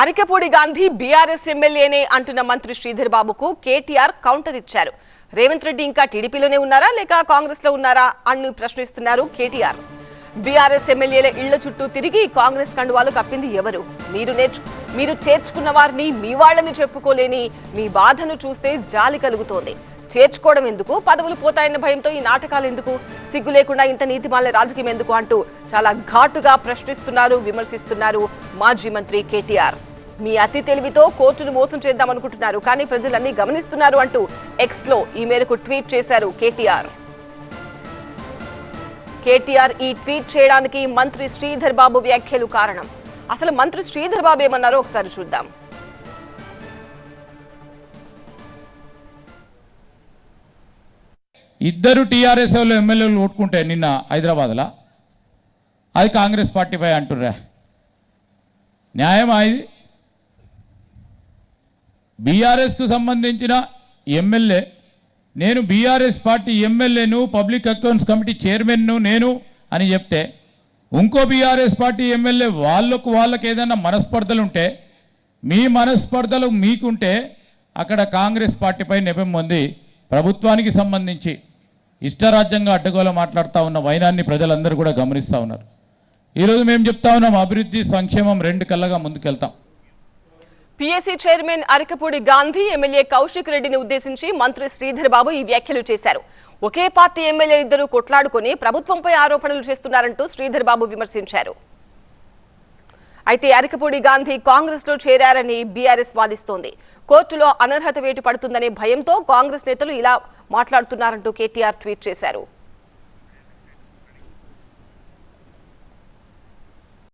Arikapudi Gandhi BRS ఎమ్మెల్యేనే అంటున్న మంత్రి శ్రీధర్ బాబుకు కేటీఆర్ కౌంటర్ ఇచ్చారు. రేవంత్ రెడ్డి ఇంకా టీడీపీలోనే ఉన్నారా లేక కాంగ్రెస్లో ఉన్నారా అని ప్రశ్నిస్తున్నారు కేటీఆర్. బీఆర్ఎస్ ఎమ్మెల్యేల ఇళ్ళ చుట్టూ తిరిగి కాంగ్రెస్ కండువాలు కప్పింది ఎవరు? మీరు నేర్చు మీరు చేర్చుకున్న వారిని మీ వాళ్ళని చెప్పుకోలేని మీ బాధను చూస్తే జాలి కలుగుతోంది. చేర్చుకోవడం ఎందుకు? పదవులు పోతాయన్న భయంతో ఈ నాటకాలు ఎందుకు? సిగ్గు లేకుండా ఇంత నీతిమాల రాజకీయం ఎందుకు అంటూ చాలా ఘాటుగా ప్రశ్నిస్తున్నారు విమర్శిస్తున్నారు మాజీ మంత్రి కేటీఆర్. మీ అతి తెలివితో కోర్టును మోసం చేద్దామనుకుంటున్నారు కానీ ప్రజలన్నీ గమనిస్తున్నారు అంటూ ఎక్స్లో ఈ మేరకు ట్వీట్ చేశారు కేటీఆర్. కేటీఆర్ ఈ ట్వీట్ చేయడానికి మంత్రి శ్రీధర్ బాబు వ్యాఖ్యలు కారణం. అసలు మంత్రి శ్రీధర్ బాబు ఏమన్నారో ఒకసారి చూద్దాం. ఇద్దరు టీఆర్ఎస్ వాళ్ళు ఎమ్మెల్యేలు ఓట్టుకుంటే నిన్న హైదరాబాద్లో అది కాంగ్రెస్ పార్టీపై అంటుర్రా. న్యాయమా ఇది బీఆర్ఎస్కు సంబంధించిన ఎమ్మెల్యే నేను బీఆర్ఎస్ పార్టీ ఎమ్మెల్యేను పబ్లిక్ అకౌంట్స్ కమిటీ చైర్మన్ను నేను అని చెప్తే ఇంకో బీఆర్ఎస్ పార్టీ ఎమ్మెల్యే వాళ్ళకు వాళ్ళకి ఏదైనా మనస్పర్ధలు ఉంటే మీ మనస్పర్ధలు మీకుంటే అక్కడ కాంగ్రెస్ పార్టీపై నెపం పొంది ప్రభుత్వానికి సంబంధించి ఇష్టరాజ్యంగా అడ్డగోల మాట్లాడుతూ ఉన్న వైనాన్ని ప్రజలందరూ కూడా గమనిస్తూ ఉన్నారు. ఈరోజు మేము చెప్తా ఉన్నాం అభివృద్ధి సంక్షేమం రెండు కళ్ళగా ముందుకెళ్తాం. PSC chairman Arekapudi Gandhi MLA Kaushik రెడ్డిని ఉద్దేశించి మంత్రి శ్రీధర్ బాబు ఈ వ్యాఖ్యలు చేశారు. ఒకే పార్టీ ఎమ్మెల్యే ఇద్దరు కొట్లాడుకొని ప్రభుత్వంపై ఆరోపణలు చేస్తున్నారంటూ శ్రీధర్ బాబు విమర్శించారు. అయితే అరకపూడి గాంధీ కాంగ్రెస్లో చేరారని బీఆర్ఎస్ వాదిస్తోంది. కోర్టులో అనర్హత వేటు పడుతుందనే భయంతో కాంగ్రెస్ నేతలు ఇలా మాట్లాడుతున్నారంటూ కేటీఆర్ ట్వీట్ చేశారు.